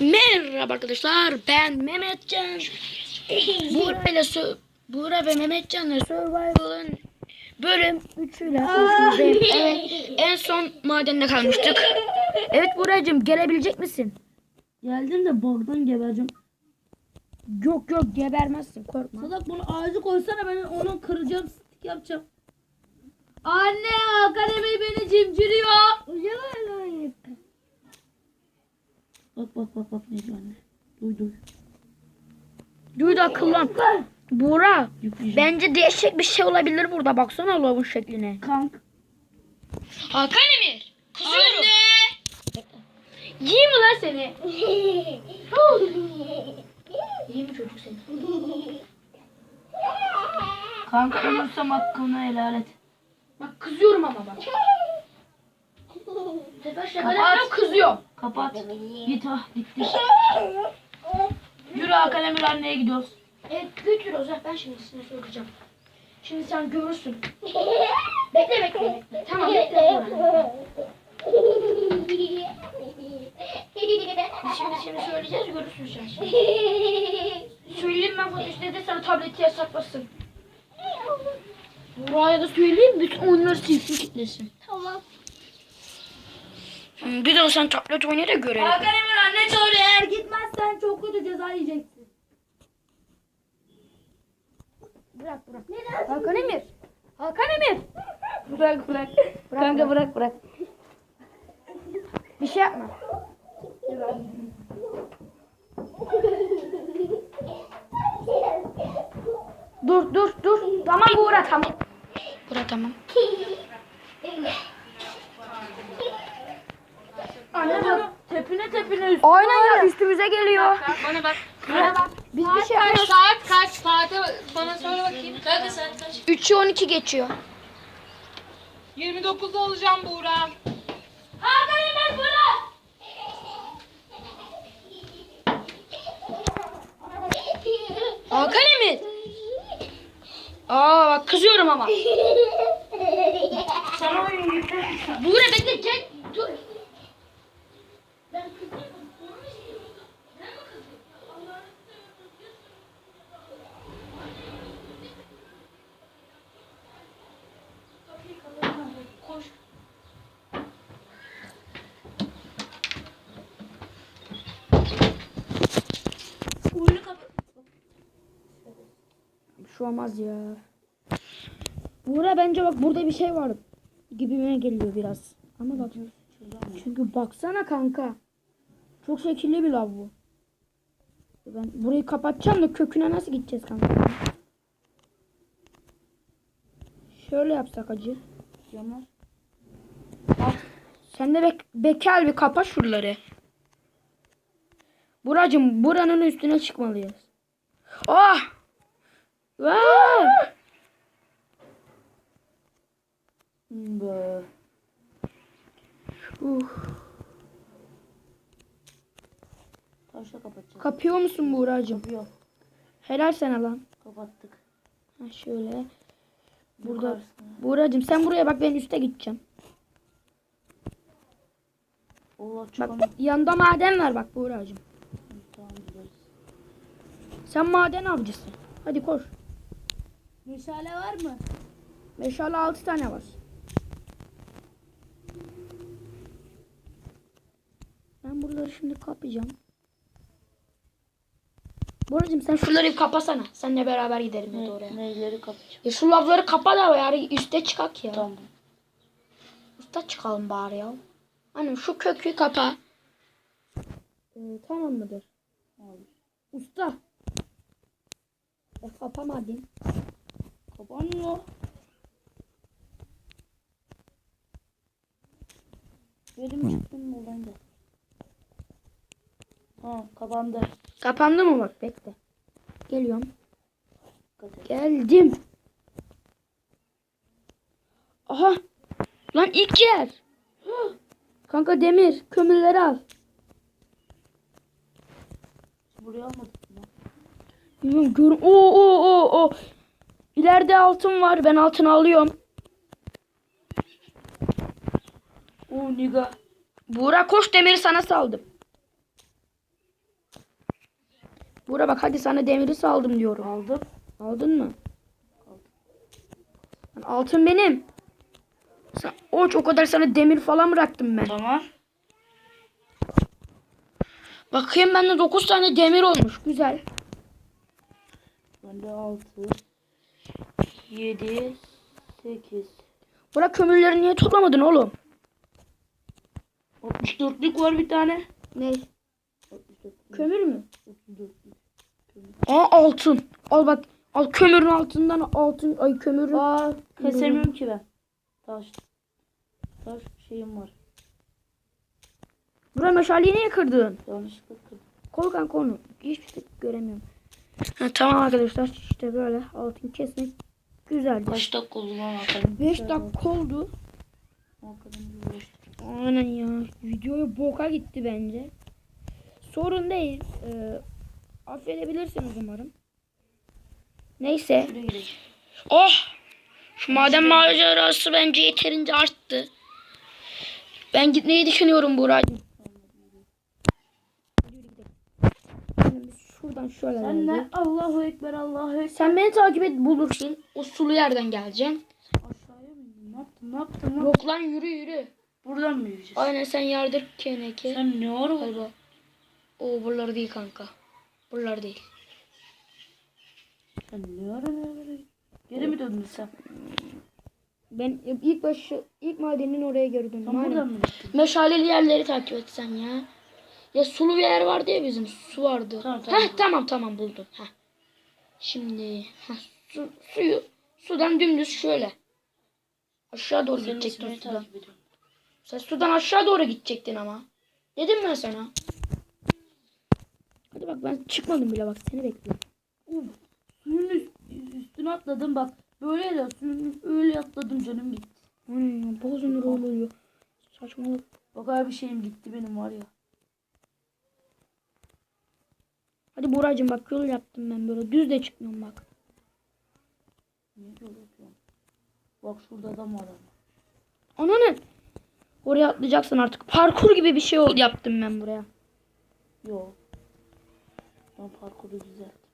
Merhaba arkadaşlar ben Mehmetcan. Buğra ile Buğra ve Mehmetcan'la Survival'ın bölüm 3 ile. Evet, en son madende kalmıştık. Evet Buğra'cığım gelebilecek misin? Geldim de bug'dan gebereceğim. Yok yok gebermezsin korkma. Salak bunu ağacı koysana ben onu kıracağım stick yapacağım. Anne Hakan Emre beni cimciriyor. Bak bak bak bak ne diyor anne. Duy duy. Duydu akıllan. Buğra Yükleyeceğim. bence değişik bir şey olabilir burada baksana lavun şekline. Kank. Hakan Emir. Kızıyorum. Anne. Yiyeyim mi lan seni? Yiyeyim mi çocuk seni? Kanka ölürsem hakkını helal et. Bak kızıyorum ama bak. Kapat. kızıyorum. Kapat. Git ah gitti. Yürü Hakan Emir anneye gidiyoruz. Evet götür o zaman ben şimdi sana soracağım. Şimdi sen görürsün. bekle bekle bekle. Tamam bekle. Şimdi şimdi söyleyeceğiz görürsün sen şimdi. Söyleyeyim ben bunu işte de sana tableti yasaklasın. Buraya da söyleyeyim bütün oyunları silsin kitlesin. De o sen tablet oyna da görelim. Hakan Emir anne çağırıyor. Eğer gitmezsen çok kötü ceza yiyeceksin. Bırak bırak. Hakan Emir. Hakan Emir. Bırak bırak. Kanka bırak bırak. Bir şey yapma. Dur dur dur. Tamam Buğra tamam. Buğra tamam. Anne bak. Tepine tepine üst. Aynen ya üstümüze geliyor. Bana bak. Biz bir şey Kaç yapmıyoruz. saat kaç saate bana söyle bakayım. Kanka saat kaç? 3'ü 12 geçiyor. 29 olacağım Buğra. Hakan Emel Buğra. Hakan Emir. Aa bak kızıyorum ama. Sana oyun. Buğra bekle gel. Dur. Oyunu kapat. Olmaz ya. Buğra bence bak burada bir şey var. Gibime geliyor biraz. Ama bak. Çünkü baksana kanka. Çok şekilli bir lav bu. Ben burayı kapatacağım da köküne nasıl gideceğiz kanka? Şöyle yapsak acı. Yanar. Sen de bek bekal bir kapa şuraları. Buracım buranın üstüne çıkmalıyız. Oh! Vaa! Be. Uh. Taşla kapatacağız. Kapıyor musun Buğracığım? Kapıyor. Helal sana lan. Kapattık. Ha şöyle. Burada. Buğracığım sen buraya bak ben üste gideceğim. Allah Bak çıkalım. yanında maden var bak Buğracığım. Tamam. Sen maden avcısın. Hadi koş. Meşale var mı? Meşale 6 tane var. Ben buraları şimdi kapayacağım. Boracığım sen şuraları kapasana. Seninle beraber gidelim da oraya. Neyleri kapatacağım? Ya şu lavları kapa da yani üste çıkak ya. Tamam. Üste çıkalım bari ya. Hani şu kökü kapa. Ee, tamam mıdır? Olur. Usta. E kapamadın. Kapanmıyor. Benim çıktım oradan da. Ha kapandı. Kapandı mı bak bekle. Geliyorum. Geldim. Aha. Lan ilk yer. Kanka demir. Kömürleri al. Buraya almadık mı? Bilmiyorum gör. Oo oo oo oo. İleride altın var. Ben altını alıyorum. Oo niga. Buğra koş demiri sana saldım. Buğra bak hadi sana demiri saldım diyorum. Aldım. Aldın mı? Lan Altın benim. Sen, o o kadar sana demir falan bıraktım ben. Tamam. Bakayım bende 9 tane demir olmuş. Güzel. Bende 6 7 8 Burak kömürleri niye toplamadın oğlum? 64'lük var bir tane. Ne? 64 Kömür mü? 34 Aa altın. Al bak. Al kömürün altından altın. Ay kömürün. Aa kesemiyorum ki ben. Taş. Taş şeyim var. Burak meşaleyi niye kırdın? Yanlışlıkla kırdım. Koy kanka onu. Hiçbir şey göremiyorum. Ha, tamam arkadaşlar işte böyle altın kesmek güzeldi. Kaç dakika oldu lan Hakan'ın? 5 dakika oldu. Uğraştı. Aynen ya. Videoyu boka gitti bence. Sorun değil. Ee, affedebilirsiniz umarım. Neyse. Oh! Şu maden macerası bence yeterince arttı. Ben gitmeyi düşünüyorum Buracığım. Şuradan şöyle Sen ne? Allahu Ekber Allahu Ekber. Sen beni takip et bulursun. O sulu yerden geleceksin. Aşağıya mı? Ne yaptın? Ne yaptın lan? Yok lan yürü yürü. Buradan mı yürüyeceğiz? Aynen sen yardır keneke. Sen ne ara Galiba. O buralar değil kanka. Buralar değil. Sen ne ara ne ara? Geri mi döndün sen? Ben ilk başı ilk madenin oraya gördüm. Sen buradan mı gittin? Meşaleli yerleri takip etsen ya. Ya sulu bir yer vardı ya bizim. Su vardı. Tamam, tamam. Heh, tamam tamam buldum. Heh. Şimdi heh, su, suyu sudan dümdüz şöyle. Aşağı doğru Senin gidecektin sudan. Sen sudan aşağı doğru gidecektin ama. Dedim ben sana. Hadi bak ben çıkmadım bile bak seni bekliyorum. Suyun üst- üstüne atladım bak. Böyle de suyun öyle atladım canım gitti. Aynen bozun rol oluyor. Saçmalık. Bak abi şeyim gitti benim var ya. Hadi Buracığım bak yol yaptım ben böyle. Düz de çıkmıyorum bak. Niye böyle yapıyorum? Bak şurada adam var ama. Ananı. Oraya atlayacaksın artık. Parkur gibi bir şey yaptım ben buraya. Yok. Ben parkuru düzelttim.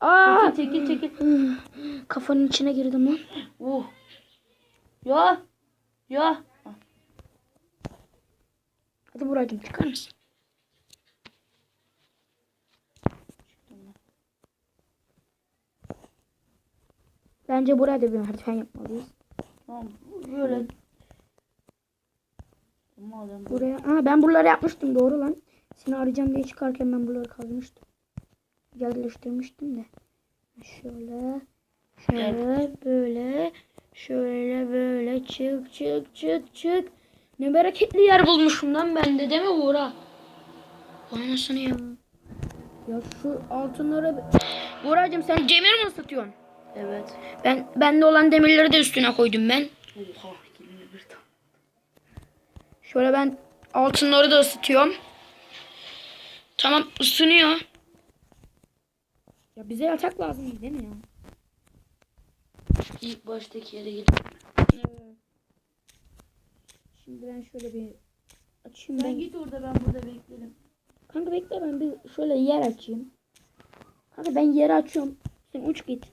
Aa! Çekil çekil çekil. Kafanın içine girdim lan. Uh. Ya. Ya. Hadi Buracığım çıkar mısın? Bence buraya da bir merdiven yapmalıyız. Tamam böyle. Madem. Buraya. Aa ben buraları yapmıştım doğru lan. Seni arayacağım diye çıkarken ben buraları kazmıştım. Yerleştirmiştim de. Şöyle. Şöyle böyle. Şöyle böyle çık çık çık çık. Ne bereketli yer bulmuşum lan ben de değil mi? Vay anasını ya. Ya şu altınları... Uğra'cığım sen demir mi ısıtıyorsun? Evet. Ben bende olan demirleri de üstüne koydum ben. Oha 21 tane. Şöyle ben altınları da ısıtıyorum. Tamam ısınıyor. Ya bize yatak lazım değil mi ya? İlk baştaki yere gidelim. Şimdi ben şöyle bir açayım Sen ben. git orada ben burada beklerim. Kanka bekle ben bir şöyle yer açayım. Kanka ben yeri açıyorum. Sen uç git.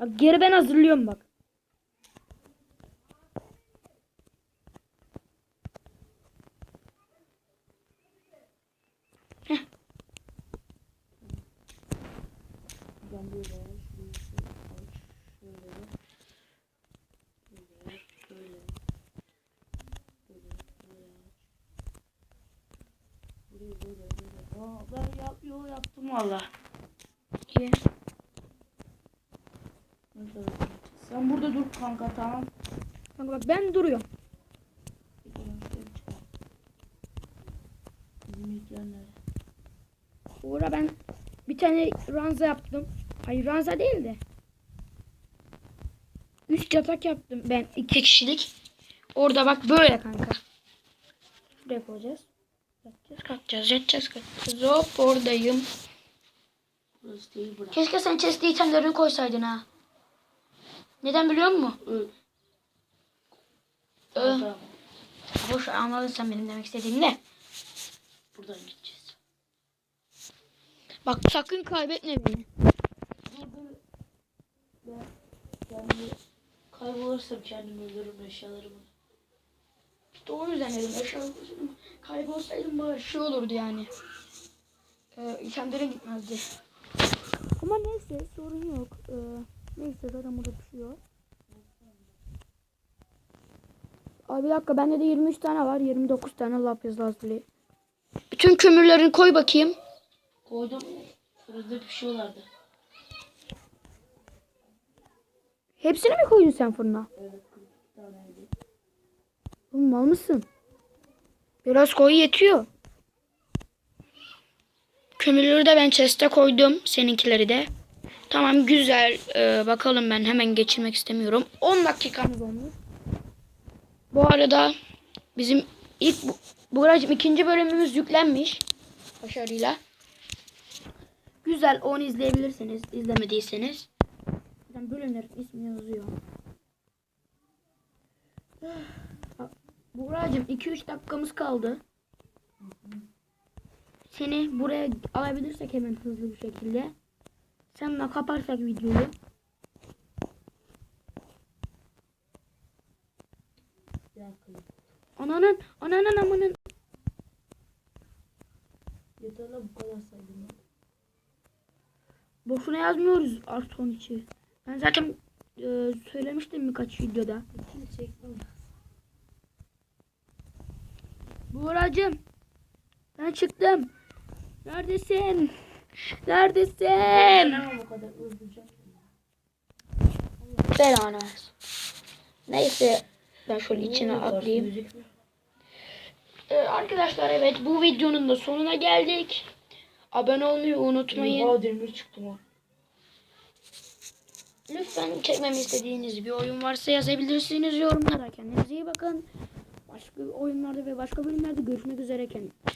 Bak geri ben hazırlıyorum bak. Ben böyle şurayı şöyle aç. Şöyle. Böyle. Böyle. Böyle. Böyle aç. Burayı böyle böyle. Aa, ben yap, yol yaptım valla. İyi. Sen burada dur kanka tamam. Kanka bak ben duruyorum. Uğra ben bir tane ranza yaptım. Hayır ranza değil de. Üç yatak yaptım ben iki kişilik. Orada bak böyle kanka. Şuraya koyacağız. Yatacağız kalkacağız yatacağız kalkacağız. Hop oradayım. Burası değil burası. Keşke sen chest'e itemlerini koysaydın ha. Neden biliyor musun? Ee, Tamam, tamam. Boş anladın sen benim demek istediğim ne? Buradan gideceğiz. Bak sakın kaybetme beni. Ben kaybolursam kendimi öldürürüm eşyalarımı. İşte o yüzden dedim. Kaybolsaydım böyle şey olurdu yani. Ee, itemlerin gitmezdi. Ama neyse sorun yok. Ee, neyse zaten burada bir şey. Abi bir dakika bende de 23 tane var. 29 tane lapis lazuli. Bütün kömürlerini koy bakayım. Koydum. Fırında pişiyorlardı. Hepsini mi koydun sen fırına? Evet 40 taneydi. Oğlum mal mısın? Biraz koy yetiyor. Kömürleri de ben chest'e koydum. Seninkileri de. Tamam güzel. Ee, bakalım ben hemen geçirmek istemiyorum. 10 dakikamız olmuş. Bu arada bizim ilk bu, Buğracığım ikinci bölümümüz yüklenmiş. Başarıyla. Güzel onu izleyebilirsiniz. izlemediyseniz. Zaten bölümlerin ismi yazıyor. Buğra'cığım 2-3 dakikamız kaldı. Seni buraya alabilirsek hemen hızlı bir şekilde. Seninle kaparsak videoyu. Ananın, ananın amanın. Yeter lan bu kadar saydım. Boşuna yazmıyoruz Arton içi. Ben zaten e, söylemiştim birkaç videoda. Çekmem. Buğra'cığım. Ben çıktım. Neredesin? Neredesin? Belanı. Neyse ben şöyle içine atlayayım. Ee, arkadaşlar evet bu videonun da sonuna geldik. Abone olmayı unutmayın. Lütfen çekmemi istediğiniz bir oyun varsa yazabilirsiniz yorumlara. Kendinize iyi bakın. Başka oyunlarda ve başka bölümlerde görüşmek üzere. Kendinize